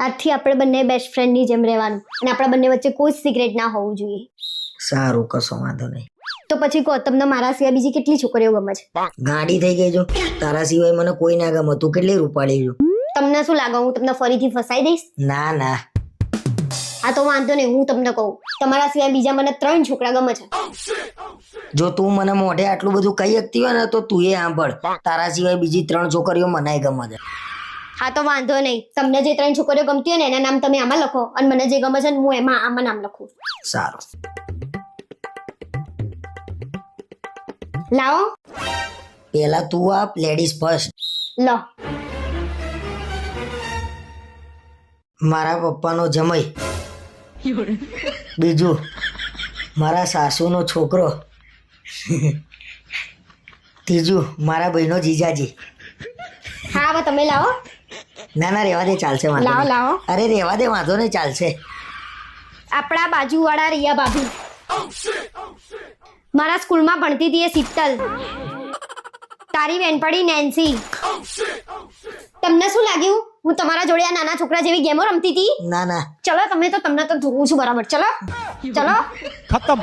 આજથી આપણે બંને બેસ્ટ ફ્રેન્ડની જેમ રહેવાનું અને આપણા બંને વચ્ચે કોઈ સિક્રેટ ના હોવું જોઈએ. સારું કશો વાંધો નહીં. તો પછી કહો તમને મારા સિવાય બીજી કેટલી છોકરીઓ ગમે છે? ગાડી થઈ ગઈ જો. તારા સિવાય મને કોઈ ના ગમે. તું કેટલી રૂપાળી છું? તમને શું લાગે હું તમને ફરીથી ફસાઈ દઈશ? ના ના. હા તો વાંધો નહીં હું તમને કહું. તમારા સિવાય બીજા મને ત્રણ છોકરા ગમે છે. જો તું મને મોઢે આટલું બધું કહી શકતી હોય ને તો તું એ સાંભળ. તારા સિવાય બીજી ત્રણ છોકરીઓ મનાય ગમે છે. હા તો વાંધો નહીં. તમને જે ત્રણ છોકરીઓ ગમતી હોય ને એના નામ તમે આમાં લખો. અને મને જે ગમે છે ને હું એમાં આમાં નામ લખું. સારું. લાવો. પેલા તું આપ લેડીઝ ફર્સ્ટ લો. મારા પપ્પાનો જમઈ બીજું મારા સાસુનો છોકરો. ત્રીજું મારા ભાઈનો જીજાજી. હા હવે તમે લાવો. ના ના રેવા દે ચાલશે વાંધો લાવો લાવો. અરે રેવા દે વાંધો નહીં ચાલશે. આપણા બાજુવાળા રિયા ભાભી. મારા સ્કૂલમાં ભણતી હતી એ શીતલ. તારી બેનપણી નેન્સી. તમને શું લાગ્યું? હું તમારા જોડે આ નાના છોકરા જેવી ગેમો રમતી હતી? ના ના. ચલો તમે તો તમને તો જોઉં છું બરાબર. ચલો ચલો. ખતમ.